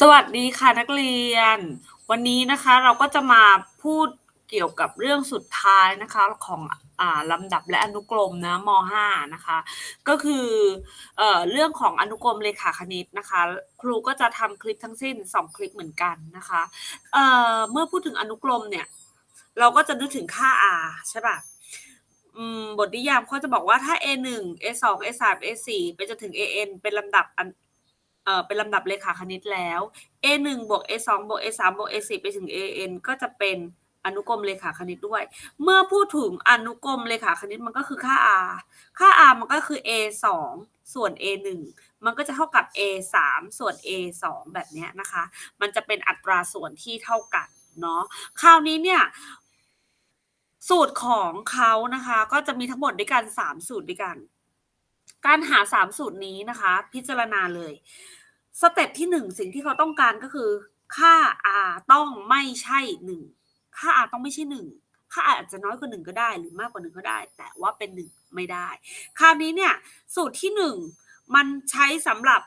สวัสดีค่ะนักเรียน วันนี้นะคะเราก็จะมาพูดเกี่ยวกับเรื่องสุดท้ายนะคะของอ่าลำดับและอนุกรมนะม .5 นะคะ ก็คือเอ่อเรื่องของอนุกรมเลขาคณิตนะคะ ครูก็จะทำคลิปทั้งสิ้น 2 คลิปเหมือนกันนะคะเอ่อเมื่อพูดถึงอนุกรมเนี่ย เราก็จะนึกถึงค่า r ใช่ป่ะอืมบทนิยามเขาจะบอกว่าถ้า a 1 a 2 a 3 a 4ไปจนถึง a n เป็นลำดับอัน เอ่อเป็นลำดับเลขาคณิตแล้ว a 1บวก a 2บวก a 3บวก a 4ไปถึง a n ก็จะเป็นอนุกรมเลขาคณิตด้วย เมื่อพูดถึงอนุกรมเลขาคณิตมันก็คือค่า r ค่า r มันก็คือ a 2ส่วน a 1มันก็จะเท่ากับ a 3ส่วน a 2แบบนี้นะคะ มันจะเป็นอัตราส่วนที่เท่ากันเนาะ คราวนี้เนี่ยสูตรของเขานะคะ ก็จะมีทั้งหมดด้วยกันสามสูตรด้วยกัน การหาสามสูตรนี้นะคะ พิจารณาเลย สเต็ปที่หนึ่งสิ่งที่เขาต้องการก็คือ ค่า r ต้องไม่ใช่หนึ่งค่า r ต้องไม่ใช่หนึ่งค่า r อาจจะน้อยกว่าหนึ่งก็ได้ หรือมากกว่าหนึ่งก็ได้ แต่ว่าเป็นหนึ่งไม่ได้ คราวนี้เนี่ยสูตรที่หนึ่งมันใช้สำหรับ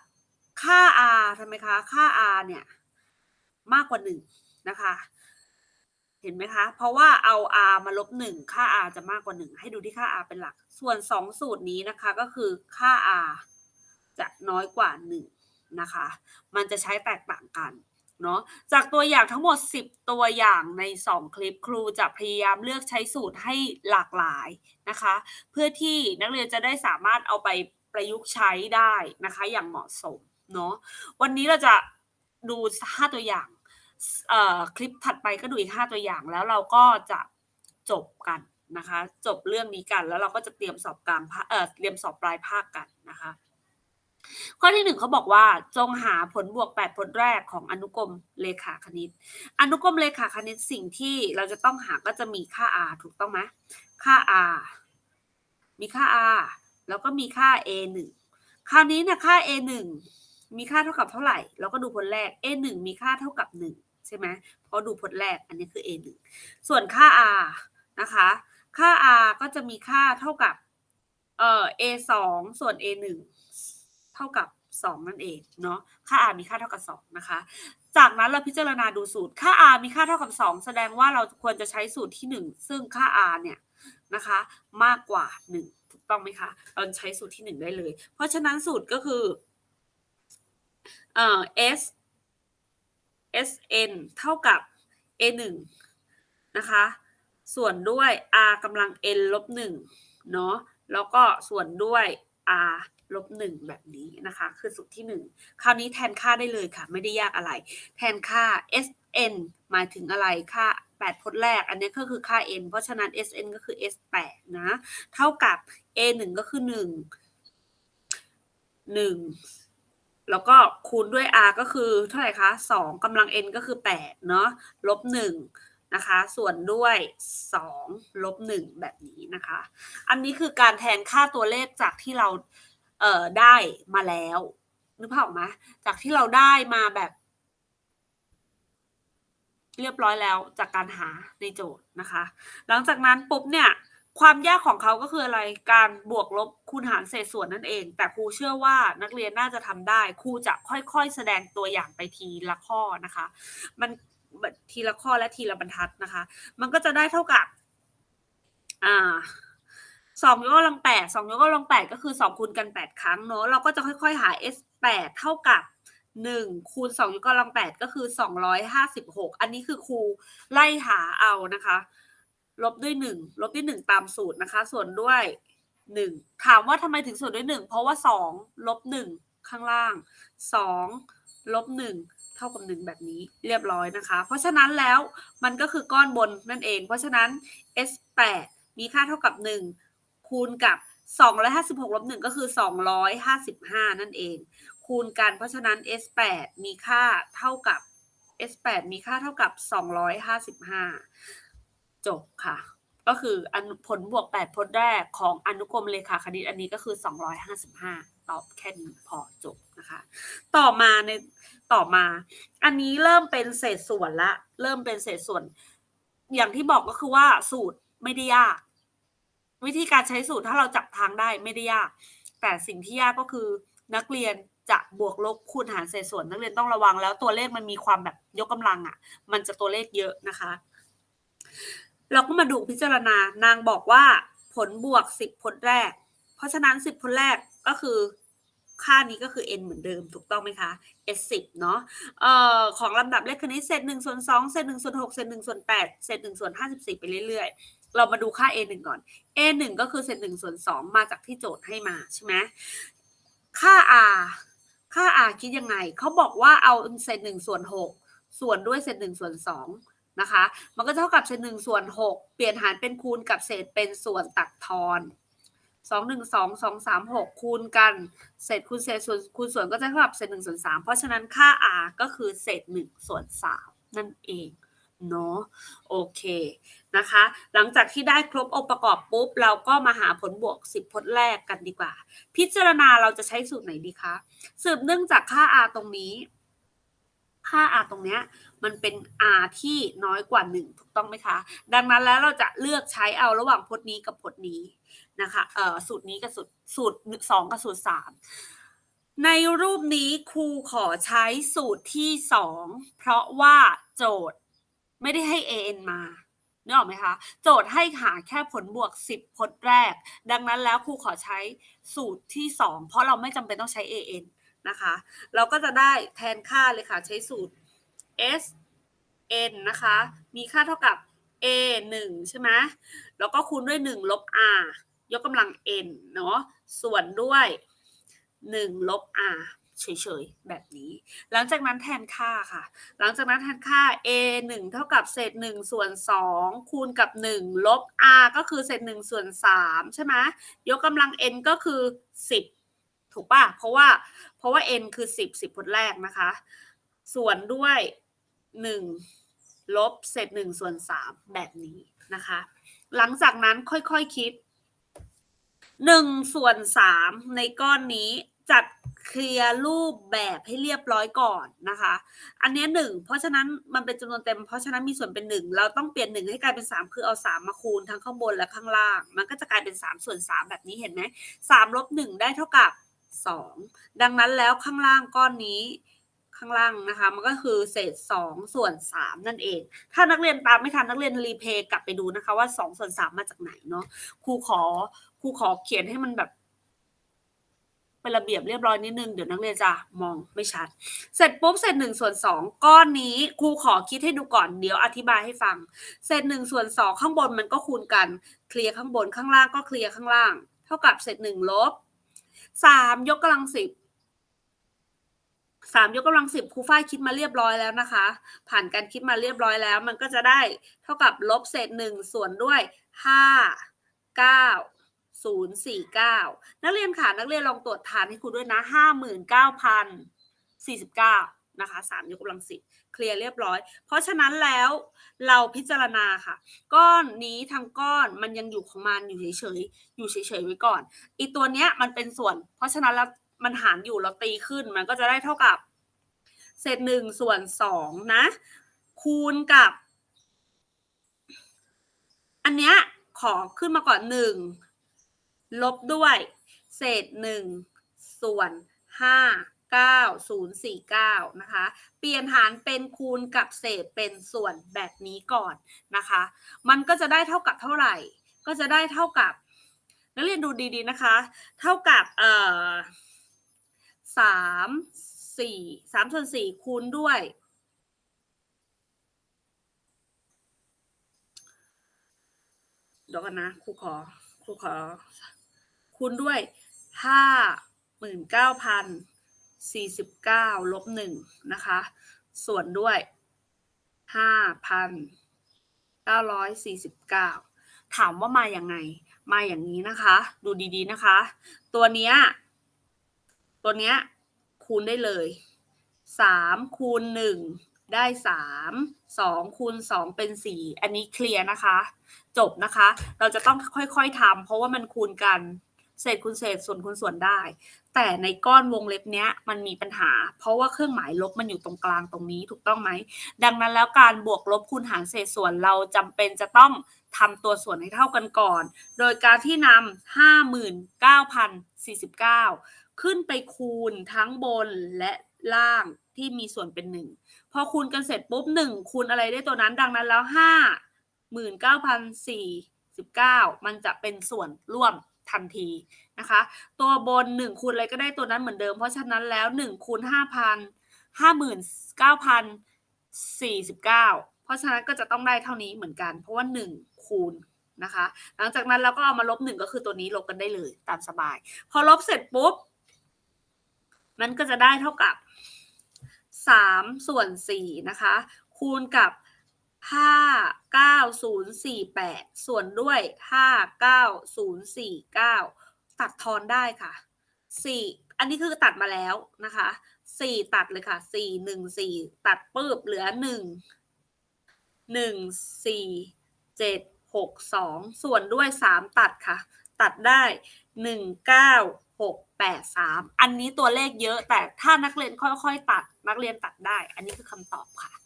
ค่า r ทำไมคะค่า r เนี่ยมากกว่าหนึ่งนะคะเห็นไหมคะ เพราะว่าเอา r มาลบหนึ่งค่า r จะมากกว่าหนึ่งให้ดูที่ค่า r เป็นหลัก ส่วนสองสูตรนี้นะคะก็คือค่า r จะน้อยกว่าห นะคะ มันจะใช้แตกต่างกันเนาะจากตัวอย่างทั้งหมด 10 ตัวอย่างใน 2 คลิปครูจะพยายามเลือกใช้สูตรให้หลากหลายนะคะ เพื่อที่นักเรียนจะได้สามารถเอาไปประยุกต์ใช้ได้นะคะอย่างเหมาะสมเนาะวันนี้เราจะดู 5 ตัวอย่างคลิปถัดไปก็ดูอีก 5 ตัวอย่างแล้วเราก็จะจบกันนะคะ จบเรื่องนี้กันแล้วเราก็จะเตรียมสอบกลางเเตรียมสอบปลายภาคกันนะคะ ข้อที่หนึ่งเขาบอกว่าจงหาผลบวก 8 ผลแรกของอนุกรมเลขาคณิต อนุกรมเลขาคณิตสิ่งที่เราจะต้องหาก็จะมีค่า r ถูกต้องไหมค่า r มีค่า r แล้วก็มีค่า a 1คราวนี้เนี่ยค่า a 1มีค่าเท่ากับเท่าไหร่ เราก็ดูผลแรก a 1มีค่าเท่ากับ 1 ใช่ไหมเพราะดูผลแรกอันนี้คือ a 1ส่วนค่า r นะคะ ค่า r ก็จะมีค่าเท่ากับเอ่อ a 2ส่วน a 1 เท่ากับ 2 นั่นเองเนาะค่า r มีค่าเท่ากับ 2 นะคะ จากนั้นเราพิจารณาดูสูตรค่า r มีค่าเท่ากับ 2 แสดงว่าเราควรจะใช้สูตรที่ 1 ซึ่งค่า r เนี่ยนะคะมากกว่า 1 ถูกต้องไหมคะเราใช้สูตรที่ 1 ได้เลย เพราะฉะนั้นสูตรก็คือเอ่อ s sn เท่ากับ a 1นะคะ ส่วนด้วย r กำลัง n ลบ1เนาะแล้วก็ส่วนด้วย r ลบ1แบบนี้นะคะ คือสูตรที่ 1 คราวนี้แทนค่าได้เลยค่ะ ไม่ได้ยากอะไร แทนค่า sn หมายถึงอะไรค่า 8 พจน์แรก อันนี้ก็คือค่า n เพราะฉะนั้น sn ก็คือ s 8 นะ เท่ากับ a 1 ก็คือ 1 1 แล้วก็คูณด้วย r ก็คือเท่าไหร่คะ 2กำลัง n ก็คือ 8 เนาะลบ 1นะคะส่วนด้วย2ลบ1แบบนี้นะคะ อันนี้คือการแทนค่าตัวเลขจากที่เรา เอ่อได้มาแล้วนึกภาพออกไหมจากที่เราได้มาแบบ เรียบร้อยแล้วจากการหาในโจทย์นะคะ หลังจากนั้นปุ๊บเนี่ย ความยากของเขาก็คืออะไรการบวกลบคูณหารเศษส่วนนั่นเอง แต่ครูเชื่อว่านักเรียนน่าจะทำได้ครูจะค่อยๆ แสดงตัวอย่างไปทีละข้อนะคะ มันทีละข้อและทีละบรรทัดนะคะ มันก็จะได้เท่ากับ อ่า สองยกกำลังแปดสองยกกำลังแปดก็คือสองคูณกันแปดครั้งเนอะเราก็จะค่อยๆ หา s แปดเท่ากับหนึ่งคูณสองยกกำลังแปดก็คือสองร้อยห้าสิบหกอันนี้คือครูไล่หาเอานะคะ ลบด้วยหนึ่งลบด้วยหนึ่งตามสูตรนะคะ ส่วนด้วยหนึ่งถามว่าทำไมถึงส่วนด้วยหนึ่งเพราะว่าสองลบหนึ่งข้างล่างสองลบหนึ่งเท่ากับหนึ่งแบบนี้เรียบร้อยนะคะ เพราะฉะนั้นแล้วมันก็คือก้อนบนนั่นเอง เพราะฉะนั้น s 8มีค่าเท่ากับหนึ่ง คูณกับ 256ลบ1ก็คือ 255 นั่นเอง คูณกันเพราะฉะนั้น s 8 มีค่าเท่ากับ s 8 มีค่าเท่ากับ 255 จบค่ะ ก็คืออผลบวก 8 พจน์แรกของอนุกรมเลขาคณิตอันนี้ก็คือ 255 ตอบแค่นี้พอจบนะคะ ต่อมาในต่อมา อันนี้เริ่มเป็นเศษส่วนละ เริ่มเป็นเศษส่วน อย่างที่บอกก็คือว่าสูตรไม่ได้ยาก วิธีการใช้สูตรถ้าเราจับทางได้ไม่ได้ยาก แต่สิ่งที่ยากก็คือนักเรียนจะบวกลบคูณหารเศษส่วนนักเรียนต้องระวังแล้วตัวเลขมันมีความแบบยกกำลังอะ่ะ มันจะตัวเลขเยอะนะคะ เราก็มาดูพิจารณานางบอกว่าผลบวก 10 ผลแรก เพราะฉะนั้น 10 ผลแรกก็คือค่านี้ก็คือ n เหมือนเดิมถูกต้องไหมคะ s 10เนาะเอ่อของลำดับเลขคณิตเศษ1ส่วน2เศษ1ส่วน6เศษ1ส่วน8เศษ1ส่วน54 ไปเรื่อย เรามาดูค่า a 1ก่อน a 1ก็คือเศษ1ส่วน2มาจากที่โจทย์ให้มาใช่ไหมค่า r ค่า r คิดยังไง เขาบอกว่าเอาเศษ1ส่วน6ส่วนด้วยเศษ1ส่วน2นะคะ มันก็เท่ากับเศษ1ส่วน6เปลี่ยนหารเป็นคูณกับเศษเป็นส่วนตัดทอนสองหนึ่งสองสองสามหกคูณกันเศษคูณเศษส่วนคูณส่วนก็จะเท่ากับเศษหนึ่งส่วนสามเพราะฉะนั้นค่า r ก็คือเศษหนึ่งส่วนสามนั่นเอง เนาะโอเคนะคะ หลังจากที่ได้ครบองค์ประกอบปุ๊บ เราก็มาหาผลบวก 10 พจน์แรกกันดีกว่า พิจารณาเราจะใช้สูตรไหนดีคะสืบเนื่องจากค่า r ตรงนี้ค่า r ตรงเนี้ยมันเป็น r ที่น้อยกว่า 1 ถูกต้องไหมคะ ดังนั้นแล้วเราจะเลือกใช้เอาระหว่างพจน์นี้กับพจน์นี้นะคะเอ่อสูตรนี้กับสูตรสูตรสองกับสูตรสามในรูปนี้ครูขอใช้สูตรที่สองเพราะว่าโจทย์ ไม่ได้ให้ an มานึกออกไหมคะ โจทย์ให้หาแค่ผลบวก 10พจน์แรก ดังนั้นแล้วครูขอใช้สูตรที่ 2 เพราะเราไม่จำเป็นต้องใช้ an นะคะ เราก็จะได้แทนค่าเลยค่ะ ใช้สูตร s n นะคะ มีค่าเท่ากับ a 1ใช่ไหมแล้วก็คูณด้วย 1 ลบ r ยกกำลัง n เนาะ ส่วนด้วย 1 ลบ r เฉยๆ แบบนี้ หลังจากนั้นแทนค่าค่ะ หลังจากนั้นแทนค่า a 1 เท่ากับเศษ 1 ส่วน 2 คูณกับ 1 ลบ r ก็คือเศษ 1 ส่วน 3 ใช่ไหมยกกำลัง n ก็คือ 10 ถูกป่ะ เพราะว่าเพราะว่า n คือ 10 10ผลแรกนะคะ ส่วนด้วย 1 ลบเศษ 1 ส่วน 3 แบบนี้นะคะ หลังจากนั้นค่อยๆคคิด1ส่วน3ในก้อนนี้ จัดเคลียร์รูปแบบให้เรียบร้อยก่อนนะคะ อันนี้หนึ่งเพราะฉะนั้นมันเป็นจำนวนเต็ม เพราะฉะนั้นมีส่วนเป็นหนึ่งเราต้องเปลี่ยนหนึ่งให้กลายเป็นสามคือเอาสามมาคูณทั้งข้างบนและข้างล่าง มันก็จะกลายเป็นสามส่วนสามแบบนี้เห็นไหมสามลบหนึ่งได้เท่ากับสองดังนั้นแล้วข้างล่างก้อนนี้ข้างล่างนะคะ มันก็คือเศษสองส่วนสามนั่นเอง ถ้านักเรียนตามไม่ทันนักเรียนรีเพย์กลับไปดูนะคะว่าสองส่วนสามมาจากไหนเนาะครูขอครูขอเขียนให้มันแบบ เป็นระเบียบเรียบร้อยนิดนึง เดี๋ยวนักเรียนจะมองไม่ชัด เสร็จปุ๊บเศษหนึ่งส่วนสองก้อนนี้ครูขอคิดให้ดูก่อนเดี๋ยวอธิบายให้ฟังเศษหนึ่งส่วนสองข้างบนมันก็คูณกัน เคลียร์ข้างบนข้างล่างก็เคลียร์ข้างล่าง เท่ากับเศษหนึ่งลบสามยกกำลังสิบสามยกกำลังสิบครูฝ้ายคิดมาเรียบร้อยแล้วนะคะ ผ่านการคิดมาเรียบร้อยแล้ว มันก็จะได้เท่ากับลบเศษหนึ่งส่วนด้วยห้าเก้า ศูนย์สี่เก้านักเรียนค่ะนักเรียนลองตรวจทานให้ครูด้วยนะห้าหมื่นเก้าพันสี่สิบเก้านะคะสามยกกำลังสิบเคลียร์เรียบร้อย เพราะฉะนั้นแล้วเราพิจารณาค่ะ ก้อนนี้ทั้งก้อนมันยังอยู่ของมันอยู่เฉยๆอยู่เฉยๆไว้ก่อน อีตัวเนี้ยมันเป็นส่วน เพราะฉะนั้นแล้วมันหารอยู่เราตีขึ้นมันก็จะได้เท่ากับ เศษหนึ่งส่วนสองนะ คูณกับ อันเนี้ยขอขึ้นมาก่อนหนึ่ง ลบด้วย เศษหนึ่งส่วนห้าเก้าศูนย์สี่เก้านะคะ เปลี่ยนหารเป็นคูณกับเศษเป็นส่วนแบบนี้ก่อนนะคะ มันก็จะได้เท่ากับเท่าไหร่ ก็จะได้เท่ากับ นักเรียนดูดีๆนะคะ เท่ากับเอ่อสามสี่สามส่วนสี่คูณด้วยเดี๋ยวกันนะครูขอครูขอ คูณด้วยห้าหมื่นเก้าพันสี่สิบเก้าลบหนึ่งนะคะ ส่วนด้วยห้าพันเก้าร้อยสี่สิบเก้าถามว่ามาอย่างไง มาอย่างนี้นะคะ ดูดีๆนะคะ ตัวเนี้ย ตัวเนี้ยคูณได้เลยสามคูณหนึ่งได้สามสองคูณสองเป็นสี่อันนี้เคลียร์นะคะ จบนะคะ เราจะต้องค่อยๆทำเพราะว่ามันคูณกัน เศษคูณเศษส่วนคูณส่วนได้ แต่ในก้อนวงเล็บเนี้ยมันมีปัญหา เพราะว่าเครื่องหมายลบมันอยู่ตรงกลางตรงนี้ถูกต้องไหม ดังนั้นแล้วการบวกลบคูณหารเศษส่วนเราจำเป็นจะต้องทำตัวส่วนให้เท่ากันก่อน โดยการที่นำห้าหมื่นเก้าพันสี่สิบเก้าขึ้นไปคูณทั้งบนและล่างที่มีส่วนเป็นหนึ่งพอคูณกันเสร็จปุ๊บหนึ่งคูณอะไรได้ตัวนั้นดังนั้นแล้วห้าหมื่นเก้าพันสี่สิบเก้ามันจะเป็นส่วนร่วม ทันทีนะคะ ตัวบนหนึ่งคูณอะไรก็ได้ตัวนั้นเหมือนเดิม เพราะฉะนั้นแล้วหนึ่งคูณห้าพันห้าหมื่นเก้าพันสี่สิบเก้าเพราะฉะนั้นก็จะต้องได้เท่านี้เหมือนกัน เพราะว่าหนึ่งคูณนะคะ หลังจากนั้นเราก็เอามาลบหนึ่งก็คือตัวนี้ลบกันได้เลยตามสบาย พอลบเสร็จปุ๊บ มันก็จะได้เท่ากับสามส่วนสี่นะคะ คูณกับ ห้าเก้าศูนย์สี่แปดส่วนด้วยห้าเก้าศูนย์สี่เก้าตัดทอนได้ค่ะสี่อันนี้คือตัดมาแล้วนะคะสี่ตัดเลยค่ะสี่หนึ่งสี่ตัดปืบเหลือหนึ่งหนึ่งสี่เจ็ดหกสองส่วนด้วยสามตัดค่ะ ตัดได้หนึ่งเก้าหกแปดสามอันนี้ตัวเลขเยอะแต่ถ้านักเรียนค่อยๆตัดนักเรียนตัดได้ อันนี้คือคำตอบค่ะ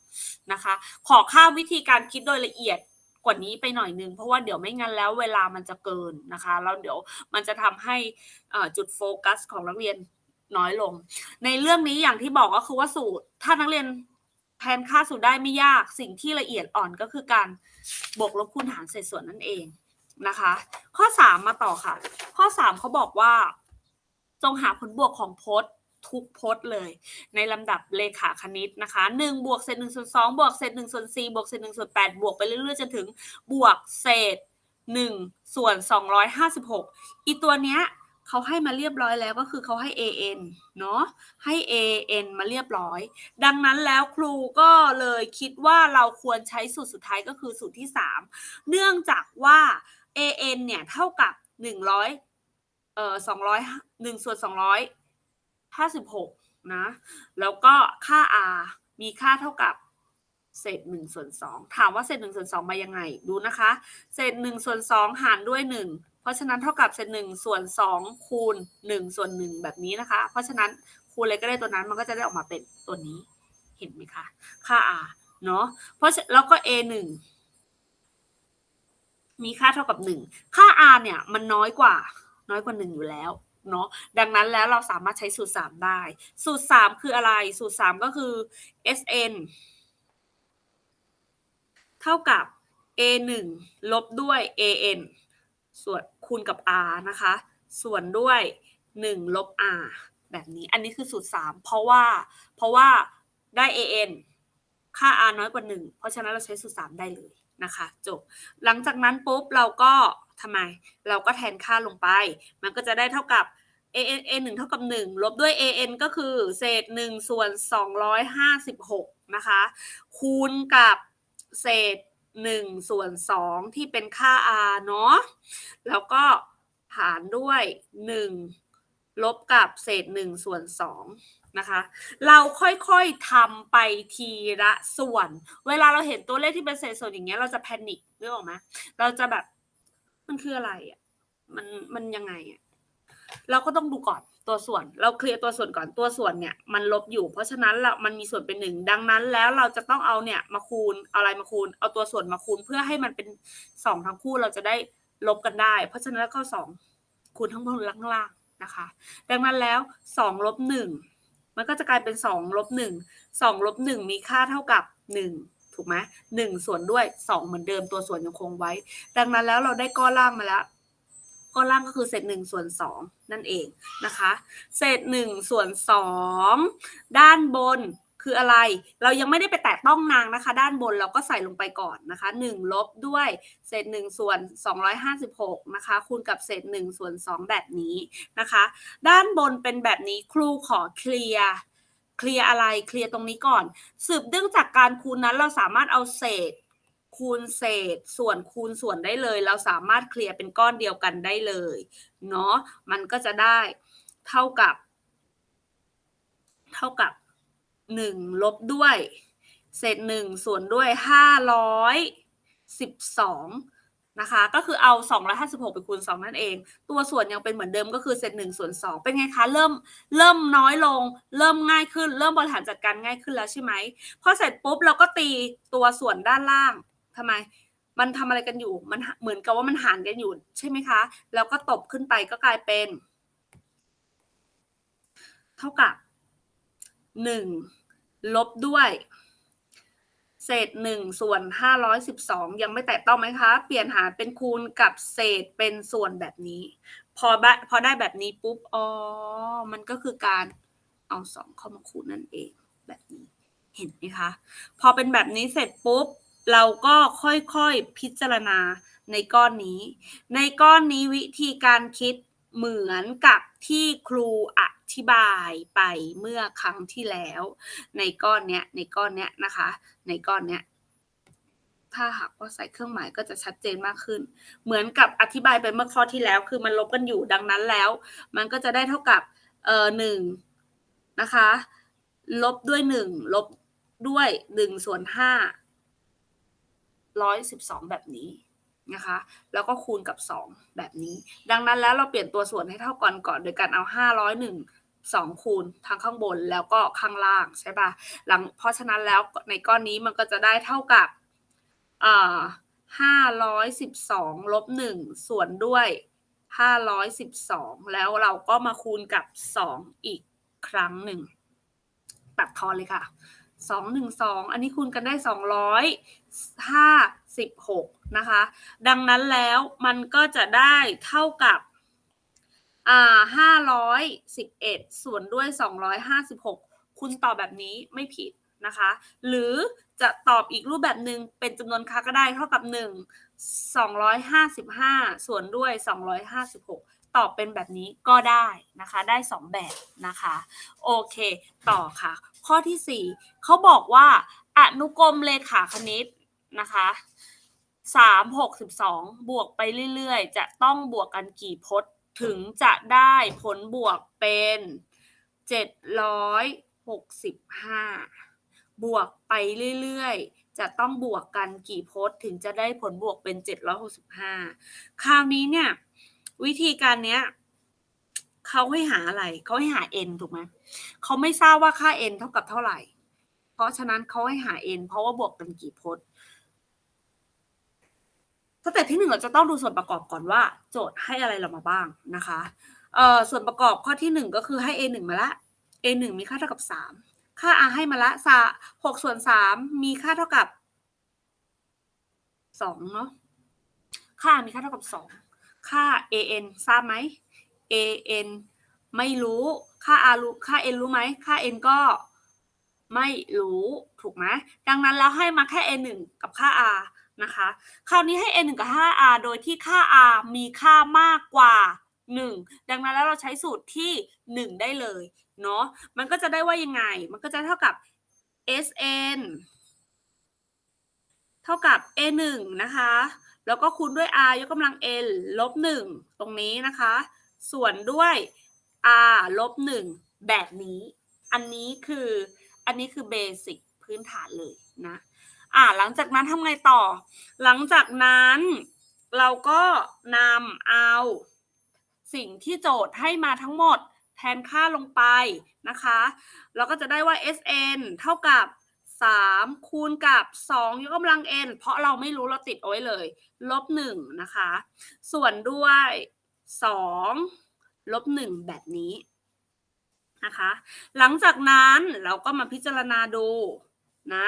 นะคะ ขอข้ามวิธีการคิดโดยละเอียดกว่านี้ไปหน่อยนึง เพราะว่าเดี๋ยวไม่งั้นแล้วเวลามันจะเกินนะคะแล้วเดี๋ยวมันจะทำให้จุดโฟกัสของนักเรียนน้อยลง ในเรื่องนี้อย่างที่บอกก็คือว่าสูตร ถ้านักเรียนแทนค่าสูตรได้ไม่ยากสิ่งที่ละเอียดอ่อนก็คือการบวกลบคูณหารเศษส่วนนั่นเองนะคะ ข้อ 3 มาต่อค่ะ ข้อ 3เขาบอกว่า จงหาผลบวกของพจน์ ทุกพจน์เลย ในลำดับเลขาคณิตนะคะ1บวกเศษ1ส่วน2บวกเศษ1ส่วน4บวกเศษ1ส่วน8บวกไปเรื่อยๆจนถึงบวกเศษ1ส่วน 256 อีตัวเนี้ยเขาให้มาเรียบร้อยแล้วก็คือเขาให้ an เนาะให้ an มาเรียบร้อย ดังนั้นแล้วครูก็เลยคิดว่าเราควรใช้สูตรสุดท้ายก็คือสูตรที่ 3 เนื่องจากว่า an เนี่ยเท่ากับ 100เอ่อ200 1ส่วน 56นะ แล้วก็ค่า r มีค่าเท่ากับเศษ1ส่วน2ถามว่าเศษ1ส่วน2มายังไง ดูนะคะ เศษ1ส่วน2หารด้วย 1 เพราะฉะนั้นเท่ากับเศษ1ส่วน2คูณ1ส่วน1แบบนี้นะคะ เพราะฉะนั้นคูณอะไรก็ได้ตัวนั้นมันก็จะได้ออกมาเป็นตัวนี้ เห็นไหมคะ ค่า r เนาะเพราะแล้วก็ a 1มีค่าเท่ากับ 1 ค่า r เนี่ยมันน้อยกว่า น้อยกว่า 1 อยู่แล้ว เนาะดังนั้นแล้วเราสามารถใช้สูตร 3 ได้ สูตร 3 คืออะไร สูตร 3 ก็คือ sn เท่ากับ a 1ลบด้วย an ส่วนคูณกับ r นะคะ ส่วนด้วย 1 ลบ r แบบนี้ อันนี้คือสูตร 3 เพราะว่า เพราะว่าได้ an ค่า r น้อยกว่า 1 เพราะฉะนั้นเราใช้สูตร 3 ได้เลย นะคะจบหลังจากนั้นปุ๊บเราก็ทำไม เราก็แทนค่าลงไป มันก็จะได้เท่ากับ a n a 1เท่ากับ 1 ลบด้วย a n ก็คือเศษ 1 ส่วน 256 นะคะ คูณกับเศษ 1 ส่วน 2 ที่เป็นค่า r เนาะแล้วก็หารด้วย 1 ลบกับเศษ 1 ส่วน 2 นะคะ เราค่อยๆทำไปทีละส่วน เวลาเราเห็นตัวเลขที่เป็นเศษส่วนอย่างเงี้ยเราจะแพนิคนึกออกไหมเราจะแบบมันคืออะไรอะมันมันยังไงอะเราก็ต้องดูก่อนตัวส่วน เราเคลียร์ตัวส่วนก่อนตัวส่วนเนี่ยมันลบอยู่ เพราะฉะนั้นเรามันมีส่วนเป็นหนึ่งดังนั้นแล้วเราจะต้องเอาเนี่ยมาคูณเอาอะไรมาคูณ เอาตัวส่วนมาคูณเพื่อให้มันเป็นสองทั้งคู่เราจะได้ลบกันได้ เพราะฉะนั้นข้อสองคูณทั้งบนและข้างล่างนะคะ ดังนั้นแล้วสองลบหนึ่ง มันก็จะกลายเป็น2องลบหนึ่งสองลบหนึ่งมีค่าเท่ากับ 1 ถูกไหมหนึ่งส่วนด้วย 2 เหมือนเดิมตัวส่วนยังคงไว้ ดังนั้นแล้วเราได้ก้อนล่างมาแล้วก้อนล่างก็คือเศษ1ส่วน2นั่นเองนะคะ เศษ1ส่วน2ด้านบน คืออะไร เรายังไม่ได้ไปแตะต้องนางนะคะ ด้านบนเราก็ใส่ลงไปก่อนนะคะหนึ่งลบด้วยเศษหนึ่งส่วนสองร้อยห้าสิบหกนะคะคูณกับเศษหนึ่งส่วนสองแบบนี้นะคะ ด้านบนเป็นแบบนี้ครูขอเคลียร์เคลียร์อะไรเคลียร์ตรงนี้ก่อน สืบเนื่องจากการคูณนั้นเราสามารถเอาเศษคูณเศษส่วนคูณส่วนได้เลย เราสามารถเคลียร์เป็นก้อนเดียวกันได้เลยเนาะมันก็จะได้เท่ากับ เท่ากับ หนึ่งลบด้วย เศษหนึ่งส่วนด้วยห้าร้อยสิบสองนะคะ ก็คือเอา 256 ไปคูณ 2 นั่นเอง ตัวส่วนยังเป็นเหมือนเดิมก็คือเศษ 1 ส่วน 2 เป็นไงคะ เริ่มเริ่มน้อยลง เริ่มง่ายขึ้น เริ่มบริหารจัดการง่ายขึ้นแล้วใช่ไหมพอเสร็จปุ๊บเราก็ตีตัวส่วนด้านล่างทำไมมันทำอะไรกันอยู่ มันเหมือนกับว่ามันหารกันอยู่ใช่ไหมคะ แล้วก็ตบขึ้นไปก็กลายเป็น เท่ากับหนึ่ง ลบด้วย เศษหนึ่งส่วนห้าร้อยสิบสองยังไม่แตะต้องไหมคะ เปลี่ยนหารเป็นคูณกับเศษเป็นส่วนแบบนี้ พอได้พอได้แบบนี้ปุ๊บอ๋อมันก็คือการเอาสองเข้ามาคูณนั่นเองแบบนี้เห็นไหมคะ พอเป็นแบบนี้เสร็จปุ๊บ เราก็ค่อยๆพิจารณาในก้อนนี้ ในก้อนนี้วิธีการคิดเหมือนกับที่ครูอ ธิบายไปเมื่อครั้งที่แล้ว ในก้อนเนี้ยในก้อนเนี้ยนะคะ ในก้อนเนี้ยถ้าหากว่าใส่เครื่องหมายก็จะชัดเจนมากขึ้น เหมือนกับอธิบายไปเมื่อข้อที่แล้ว คือมันลบกันอยู่ดังนั้นแล้ว มันก็จะได้เท่ากับเอ่อหนึ่งนะคะ ลบด้วยหนึ่งลบด้วยหนึ่งส่วนห้าร้อยสิบสองแบบนี้นะคะ แล้วก็คูณกับสองแบบนี้ ดังนั้นแล้วเราเปลี่ยนตัวส่วนให้เท่ากันก่อน โดยการเอาห้ สองคูณทางข้างบนแล้วก็ข้างล่างใช่ปะหลังเพราะฉะนั้นแล้วในก้อนนี้มันก็จะได้เท่ากับอ่าห้าร้อยสิบสองลบหนึ่งส่วนด้วยห้าร้อยสิบสองแล้วเราก็มาคูณกับสองอีกครั้งหนึ่งตัดทอนเลยค่ะสองหนึ่งสองอันนี้คูณกันได้สองร้อยห้าสิบหกนะคะ ดังนั้นแล้วมันก็จะได้เท่ากับ อ่าห้าร้อยสิบเอ็ดส่วนด้วยสองร้อยห้าสิบหกคุณตอบแบบนี้ไม่ผิดนะคะ หรือจะตอบอีกรูปแบบหนึ่งเป็นจำนวนค่าก็ได้เท่ากับหนึ่งสองร้อยห้าสิบห้าส่วนด้วยสองร้อยห้าสิบหกตอบเป็นแบบนี้ก็ได้นะคะ ได้สองแบบนะคะ โอเค ต่อค่ะ ข้อที่ 4เขาบอกว่าอนุกรมเลขาคณิตนะคะ362 บวกไปเรื่อยๆ จะต้องบวกกันกี่พจน์ ถึงจะได้ผลบวกเป็น765บวกไปเรื่อยๆ จะต้องบวกกันกี่พจน์ถึงจะได้ผลบวกเป็น 765 คราวนี้เนี่ย วิธีการเนี้ยเขาให้หาอะไร เขาให้หา n ถูกไหมเขาไม่ทราบว่าค่า n เท่ากับเท่าไหร่ เพราะฉะนั้นเขาให้หา n เพราะว่าบวกกันกี่พจน์ สเต็ปที่หนึ่งเราจะต้องดูส่วนประกอบก่อนว่า โจทย์ให้อะไรเรามาบ้างนะคะเอ่อส่วนประกอบข้อที่หนึ่งก็คือให้ a หนึ่งมาละ a หนึ่งมีค่าเท่ากับสามค่า r ให้มาละสาหกส่วนสามมีค่าเท่ากับสองเนาะค่ามีค่าเท่ากับสองค่า an ทราบไหม an ไม่รู้ ค่า r รู้ ค่า n รู้ไหม ค่า n ก็ไม่รู้ ถูกไหม ดังนั้นแล้วให้มาแค่ n 1กับค่า r นะคะ คราวนี้ให้ n 1กับค่า r โดยที่ค่า r มีค่ามากกว่า 1 ดังนั้นแล้วเราใช้สูตรที่ 1 ได้เลยเนาะ มันก็จะได้ว่ายังไง มันก็จะเท่ากับ sn เท่ากับ a 1นะคะ แล้วก็คูณด้วย r ยกกำลัง n ลบ 1 ตรงนี้นะคะ ส่วนด้วย r ลบ 1 แบบนี้ อันนี้คือ อันนี้คือเบสิกพื้นฐานเลยนะ อ่าหลังจากนั้นทำไงต่อ หลังจากนั้นเราก็นำเอาสิ่งที่โจทย์ให้มาทั้งหมดแทนค่าลงไปนะคะ เราก็จะได้ว่า sn เท่ากับ 3 คูณกับ 2 ยกกำลัง n เพราะเราไม่รู้เราติดเอาไว้เลย ลบ 1 นะคะ ส่วนด้วย 2 ลบ 1 แบบนี้นะคะ หลังจากนั้นเราก็มาพิจารณาดูนะ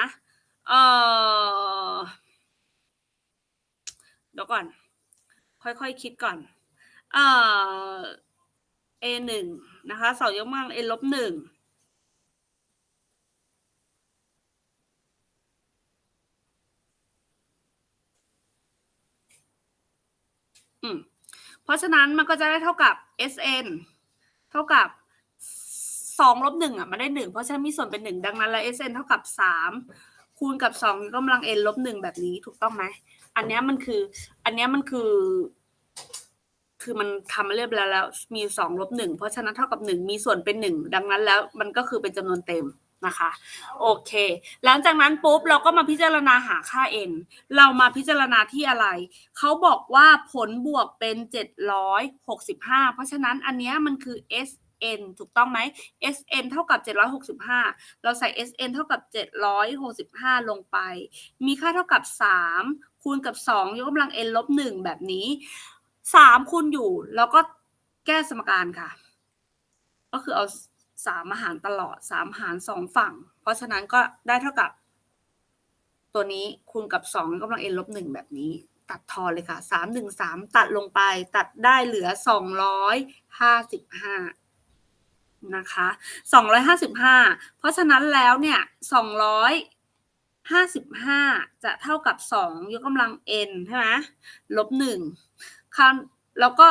เออเดี๋ยวก่อน ค่อยๆคคิดก่อน เอ่อ a หนึ่งนะคะเสองยกกำลัง n ลบหนึ่งอืม เพราะฉะนั้นมันก็จะได้เท่ากับ sn เท่ากับสองลบหนึ่งอะ มันได้หนึ่งเพราะฉะนั้นมีส่วนเป็นหนึ่งดังนั้นแล้ว sn เท่ากับสาม คูณกับสองกำลัง n ลบหนึ่งแบบนี้ถูกต้องไหมอันนี้มันคือ อันนี้มันคือ คือมันทำมาเรียบร้อยแล้ว มีสองลบหนึ่งเพราะฉะนั้นเท่ากับหนึ่งมีส่วนเป็นหนึ่งดังนั้นแล้วมันก็คือเป็นจำนวนเต็มนะคะ โอเค หลังจากนั้นปุ๊บเราก็มาพิจารณาหาค่า n เรามาพิจารณาที่อะไร เขาบอกว่าผลบวกเป็น 765 เพราะฉะนั้นอันนี้มันคือ n ถูกต้องไหม sn เท่ากับ 765 เราใส่ sn เท่ากับ 765 ลงไป มีค่าเท่ากับ 3 คูณกับ 2 ยกกำลัง n ลบ 1 แบบนี้ 3 คูณอยู่ แล้วก็แก้สมการค่ะ ก็คือเอา 3 มาหารตลอด 3 หาร 2 ฝั่ง เพราะฉะนั้นก็ได้เท่ากับ ตัวนี้คูณกับ 2 ยกกำลัง n ลบ 1 แบบนี้ตัดทอนเลยค่ะ 3 1 3 ตัดลงไป ตัดได้เหลือ 255 นะคะสองร้อยห้าสิบห้าเพราะฉะนั้นแล้วเนี่ยสองร้อยห้าสิบห้าจะเท่ากับสองยกกำลัง n ใช่ไหมลบหนึ่งคำแล้วก็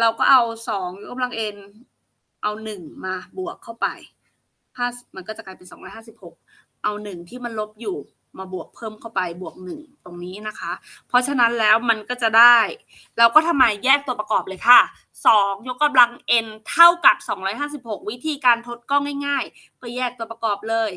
เราก็เอาสองยกกำลัง n เอาหนึ่งมาบวกเข้าไป มันก็จะกลายเป็นสองร้อยห้าสิบหกเอาหนึ่งที่มันลบอยู่ มาบวกเพิ่มเข้าไปบวกหนึ่งตรงนี้นะคะ เพราะฉะนั้นแล้วมันก็จะได้ เราก็ทำไมแยกตัวประกอบเลยค่ะ 2 ยกกำลัง n เท่ากับ 256 วิธีการทดก็ง่ายๆ ก็แยกตัวประกอบเลย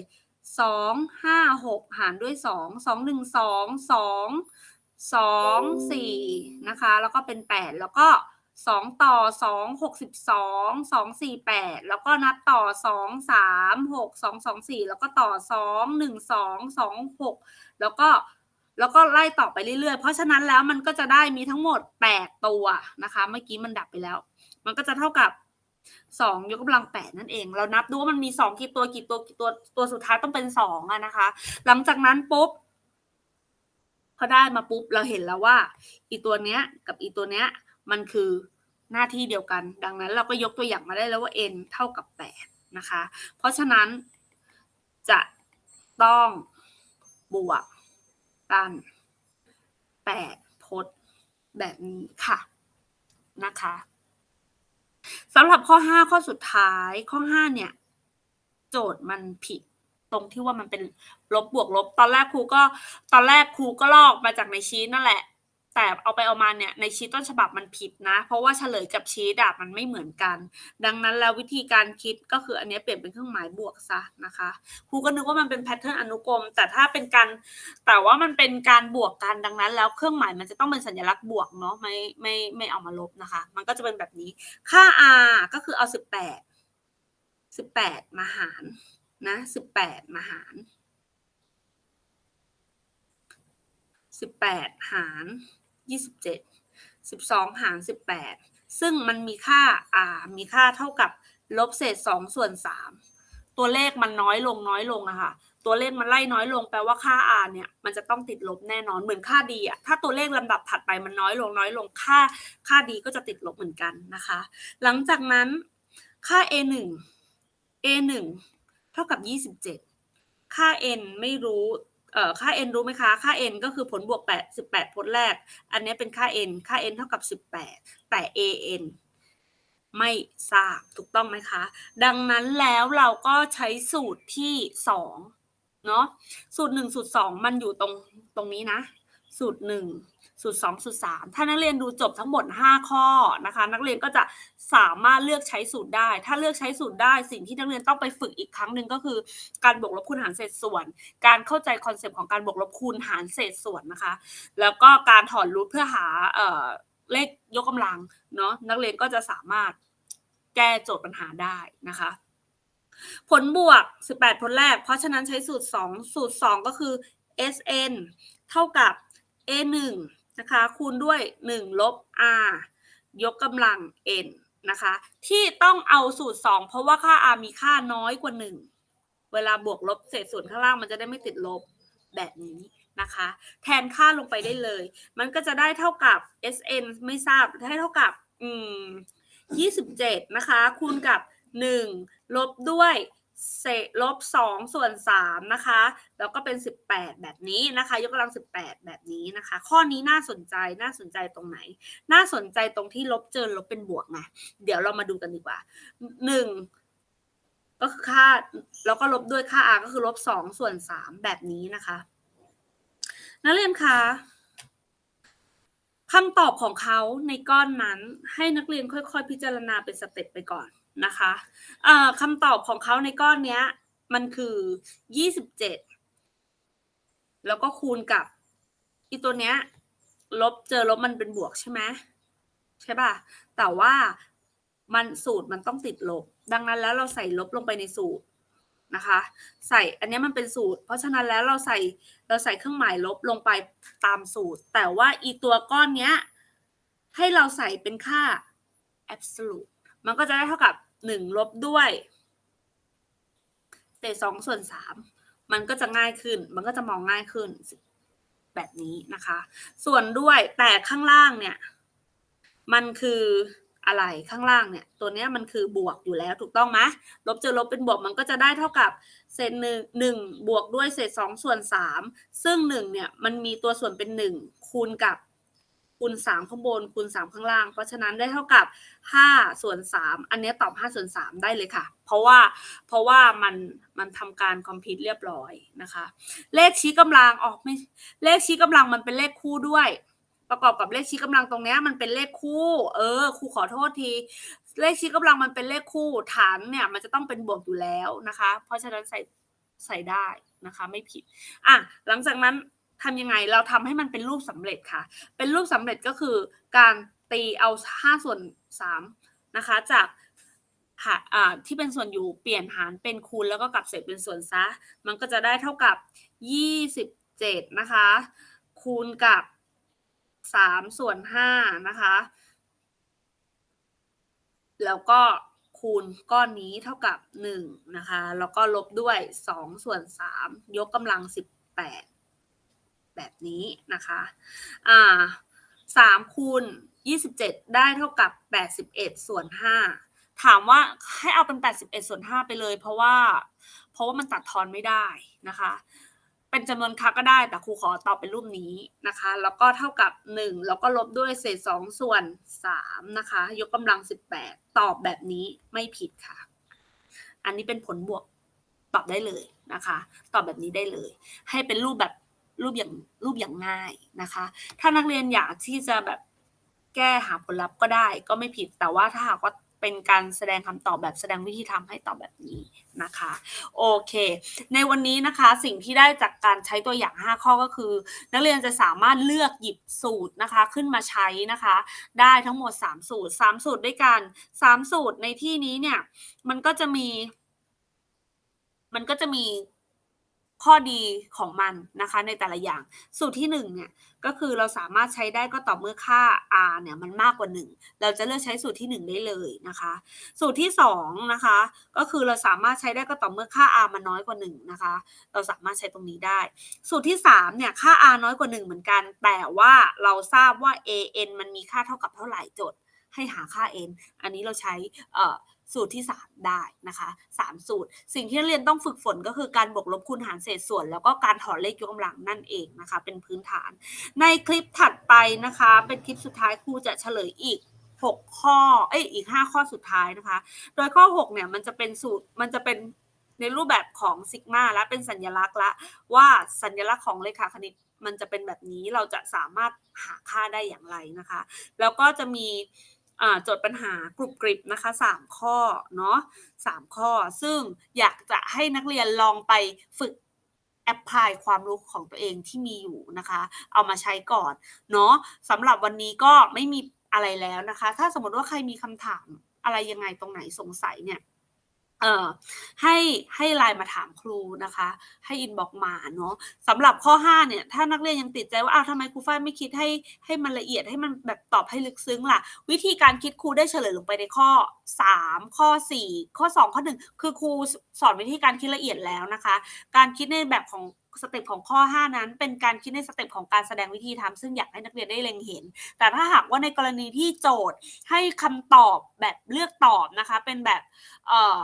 2 5 6 หารด้วย 2 2 1 2 2 2 4 นะคะ แล้วก็เป็น 8 แล้วก็ 2 สองต่อ2 62 2 4 8แปดแล้วก็นับต่อ2 3 6 2 2 4แล้วก็ต่อ2 1 2 2 6แล้วก็แล้วก็ไล่ต่อไปเรื่อยๆ เพราะฉะนั้นแล้วมันก็จะได้มีทั้งหมด8ตัวนะคะ เมื่อกี้มันดับไปแล้ว มันก็จะเท่ากับ2ยกกำลัง8นั่นเอง เรานับดูว่ามันมี2กี่ตัวกี่ตัวกี่ตัวตัวสุดท้ายต้องเป็น2อะนะคะ หลังจากนั้นปุ๊บพอได้มาปุ๊บเราเห็นแล้วว่า อีตัวเนี้ยกับอีตัวเนี้ยมันคือ หน้าที่เดียวกัน ดังนั้นเราก็ยกตัวอย่างมาได้แล้วว่า n เท่ากับ 8 นะคะ เพราะฉะนั้นจะต้องบวกกัน 8 พจน์แบบนี้ค่ะนะคะสำหรับข้อ 5 ข้อสุดท้ายข้อ 5 เนี่ย โจทย์มันผิดตรงที่ว่ามันเป็นลบบวกลบ ตอนแรกครูก็ตอนแรกครูก็ลอกมาจากในชีตนั่นแหละ แต่เอาไปเอามาเนี่ยในชีตต้นฉบับมันผิดนะ เพราะว่าเฉลยกับชีตอะมันไม่เหมือนกัน ดังนั้นแล้ววิธีการคิดก็คืออันนี้เปลี่ยนเป็นเครื่องหมายบวกซะนะคะครูก็นึกว่ามันเป็นแพทเทิร์นอนุกรม แต่ถ้าเป็นการแต่ว่ามันเป็นการบวกกันดังนั้น แล้วเครื่องหมายมันจะต้องเป็นสัญลักษณ์บวกเนาะไม่ไม่ไม่เอามาลบนะคะ มันก็จะเป็นแบบนี้ค่า r ก็คือเอาสิบแปดสิบแปดมาหารนะสิบแปดมาหารสิบแปดหาร ยี่สิบเจ็ดสิบสองหารสิบแปดซึ่งมันมีค่า r มีค่าเท่ากับลบเศษสองส่วนสามตัวเลขมันน้อยลงน้อยลงอะค่ะ ตัวเลขมันไล่น้อยลงแปลว่าค่า r เนี่ย มันจะต้องติดลบแน่นอนเหมือนค่าดีอะถ้าตัวเลขลำดับถัดไปมันน้อยลงน้อยลงค่าค่าดีก็จะติดลบเหมือนกันนะคะ หลังจากนั้นค่า a 1 a 1เท่ากับยี่สิบเจ็ดค่า n ไม่รู้ ค่า n รู้ไหมคะ ค่า n ก็คือผลบวก8 18พจน์แรก อันนี้เป็นค่า n ค่า n เท่ากับ 18 แต่ a n ไม่ทราบถูกต้องไหมคะ ดังนั้นแล้วเราก็ใช้สูตรที่2เนาะสูตร 1 สูตร 2 มันอยู่ตรงตรงนี้นะ สูตร 1 สูตร2สูตร3ถ้านักเรียนดูจบทั้งหมด 5 ข้อนะคะ นักเรียนก็จะสามารถเลือกใช้สูตรได้ ถ้าเลือกใช้สูตรได้สิ่งที่นักเรียนต้องไปฝึกอีกครั้งหนึ่งก็คือ การบวกลบคูณหารเศษส่วน การเข้าใจคอนเซปต์ของการบวกลบคูณหารเศษส่วนนะคะ แล้วก็การถอนรูทเพื่อหาเอ่อเลขยกกำลังเนาะนักเรียนก็จะสามารถแก้โจทย์ปัญหาได้นะคะผลบวก 18 ผลแรก เพราะฉะนั้นใช้สูตร 2 สูตร 2 ก็คือ SN เท่ากับ A1 นะคะ คูณด้วย 1 ลบ R ยกกำลัง N นะคะ ที่ต้องเอาสูตร 2 เพราะว่าค่า R มีค่าน้อยกว่า 1 เวลาบวกลบเศษส่วนข้างล่างมันจะได้ไม่ติดลบแบบนี้นะคะ แทนค่าลงไปได้เลย มันก็จะได้เท่ากับ SN ไม่ทราบได้เท่ากับอืม27 นะคะ คูณกับ 1 ลบด้วย เศษลบ2ส่วน3นะคะ แล้วก็เป็น18แบบนี้นะคะ ยกกำลัง18แบบนี้นะคะ ข้อนี้น่าสนใจน่าสนใจตรงไหน น่าสนใจตรงที่ลบเจอลบเป็นบวกไงเดี๋ยวเรามาดูกันดีกว่า1ก็คือค่าแล้วก็ลบด้วยค่า r ก็คือลบ2ส่วน3แบบนี้นะคะนักเรียนคะคำตอบของเขาในก้อนนั้นให้นักเรียนค่อย ๆ พิจารณาเป็นสเต็ปไปก่อน นะคะคำตอบของเขาในก้อนนี้มันคือ27แล้วก็คูณกับอีตัวเนี้ยลบเจอลบมันเป็นบวกใช่ไหมใช่ป่ะ แต่ว่ามันสูตรมันต้องติดลบ ดังนั้นแล้วเราใส่ลบลงไปในสูตรนะคะ ใส่อันนี้มันเป็นสูตร เพราะฉะนั้นแล้วเราใส่เราใส่เครื่องหมายลบลงไปตามสูตร แต่ว่าอีตัวก้อนเนี้ยให้เราใส่เป็นค่า absolute มันก็จะได้เท่ากับ1ลบด้วยเศษสองส่วนสามมันก็จะง่ายขึ้น มันก็จะมองง่ายขึ้นแบบนี้นะคะ ส่วนด้วยแต่ข้างล่างเนี่ย มันคืออะไรข้างล่างเนี่ย ตัวเนี้ยมันคือบวกอยู่แล้วถูกต้องไหมลบเจอลบเป็นบวกมันก็จะได้เท่ากับเศษหนึ่งหนึ่งบวกด้วยเศษสองส่วนสามซึ่งหนึ่งเนี่ยมันมีตัวส่วนเป็นหนึ่งคูณกับ คูณสามข้างบนคูณสามข้างล่าง เพราะฉะนั้นได้เท่ากับห้าส่วนสามอันนี้ตอบห้าส่วนสามได้เลยค่ะ เพราะว่าเพราะว่ามันมันทำการคอมพิวต์เรียบร้อยนะคะ เลขชี้กำลังออกไม่เลขชี้กำลังมันเป็นเลขคู่ด้วย ประกอบกับเลขชี้กำลังตรงนี้มันเป็นเลขคู่ เออครูขอโทษทีเลขชี้กำลังมันเป็นเลขคู่ฐานเนี่ยมันจะต้องเป็นบวกอยู่แล้วนะคะ เพราะฉะนั้นใส่ใส่ได้นะคะ ไม่ผิด อะหลังจากนั้น ทำยังไงเราทำให้มันเป็นรูปสำเร็จค่ะ เป็นรูปสำเร็จก็คือการตีเอา 5 ส่วน3นะคะจากที่เป็นส่วนอยู่เปลี่ยนหารเป็นคูณแล้วก็กลับเศษเป็นส่วนซะ มันก็จะได้เท่ากับ 27 นะคะ คูณกับ 3 ส่วน 5 นะคะ แล้วก็คูณก้อนนี้เท่ากับ 1 นะคะ แล้วก็ลบด้วย 2 ส่วน 3 ยกกำลัง 18 แบบนี้นะคะอ่า3คูณ27ได้เท่ากับ81ส่วน5ถามว่าให้เอาเป็น81ส่วน5ไปเลย เพราะว่าเพราะว่ามันตัดทอนไม่ได้นะคะ เป็นจำนวนค่าก็ได้แต่ครูขอตอบเป็นรูปนี้นะคะ แล้วก็เท่ากับ1แล้วก็ลบด้วยเศษ2ส่วน3นะคะ ยกกำลัง18ตอบแบบนี้ไม่ผิดค่ะ อันนี้เป็นผลบวกตอบได้เลยนะคะ ตอบแบบนี้ได้เลย ให้เป็นรูปแบบ รูปอย่างรูปอย่างง่ายนะคะ ถ้านักเรียนอยากที่จะแบบแก้หาผลลัพธ์ก็ได้ก็ไม่ผิดแต่ว่าถ้าหากว่าเป็นการแสดงคำตอบแบบแสดงวิธีทำให้ตอบแบบนี้นะคะ โอเค ในวันนี้นะคะสิ่งที่ได้จากการใช้ตัวอย่าง 5 ข้อก็คือ นักเรียนจะสามารถเลือกหยิบสูตรนะคะขึ้นมาใช้นะคะ ได้ทั้งหมด 3 สูตร 3 สูตรด้วยกัน 3 สูตรในที่นี้เนี่ย มันก็จะมี มันก็จะมี ข้อดีของมันนะคะในแต่ละอย่าง สูตรที่1เนี่ยก็คือเราสามารถใช้ได้ก็ต่อเมื่อค่า r เนี่ยมันมากกว่า 1 เราจะเลือกใช้สูตรที่ 1 ได้เลยนะคะ สูตรที่2นะคะก็คือเราสามารถใช้ได้ก็ต่อเมื่อค่า r มันน้อยกว่า1นะคะเราสามารถใช้ตรงนี้ได้ สูตรที่3เนี่ยค่า r น้อยกว่า 1 เหมือนกัน แต่ว่าเราทราบว่า an มันมีค่าเท่ากับเท่าไหร่จทย์ให้หาค่า n อันนี้เราใช้เอ่อ สูตรที่ 3 ได้นะคะ3สูตร สิ่งที่นักเรียนต้องฝึกฝนก็คือการบวกลบคูณหารเศษส่วน แล้วก็การถอนเลขยกกำลังนั่นเองนะคะ เป็นพื้นฐาน ในคลิปถัดไปนะคะ เป็นคลิปสุดท้ายครูจะเฉลยอีก6ข้อ เอ้ย อีก 5 ข้อสุดท้ายนะคะ โดยข้อ 6 เนี่ย มันจะเป็นสูตร มันจะเป็นในรูปแบบของซิกมาและเป็นสัญลักษณ์ละ ว่าสัญลักษณ์ของเลขาคณิต มันจะเป็นแบบนี้ เราจะสามารถหาค่าได้อย่างไรนะคะ แล้วก็จะมี โจทย์ปัญหากรุบกริบนะคะ 3 ข้อเนาะ3ข้อ ซึ่งอยากจะให้นักเรียนลองไปฝึกแอพพลายความรู้ของตัวเองที่มีอยู่นะคะ เอามาใช้ก่อนเนาะสำหรับวันนี้ก็ไม่มีอะไรแล้วนะคะ ถ้าสมมติว่าใครมีคำถามอะไรยังไงตรงไหนสงสัยเนี่ย เอ่อให้ให้ไลน์มาถามครูนะคะ ให้อินบอกมาเนาะสำหรับข้อ 5 เนี่ย ถ้านักเรียนยังติดใจว่าอ้าวทำไมครูฝ้ายไม่คิดให้ให้มันละเอียดให้มันแบบตอบให้ลึกซึ้งล่ะ วิธีการคิดครูได้เฉลยลงไปในข้อ 3 ข้อ 4 ข้อ 2 ข้อ 1 คือครูสอนวิธีการคิดละเอียดแล้วนะคะ การคิดในแบบของสเต็ปของข้อ 5 นั้น เป็นการคิดในสเต็ปของการแสดงวิธีทำซึ่งอยากให้นักเรียนได้เล็งเห็น แต่ถ้าหากว่าในกรณีที่โจทย์ให้คำตอบแบบเลือกตอบนะคะ เป็นแบบเอ่อ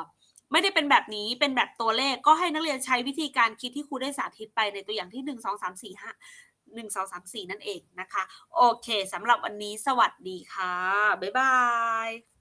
ไม่ได้เป็นแบบนี้เป็นแบบตัวเลขก็ให้นักเรียนใช้วิธีการคิดที่ครูได้สาธิตไปในตัวอย่างที่ 1 2 3 4 5 1 2 3 4 นั่นเองนะคะ โอเคสำหรับวันนี้สวัสดีค่ะ บ๊ายบาย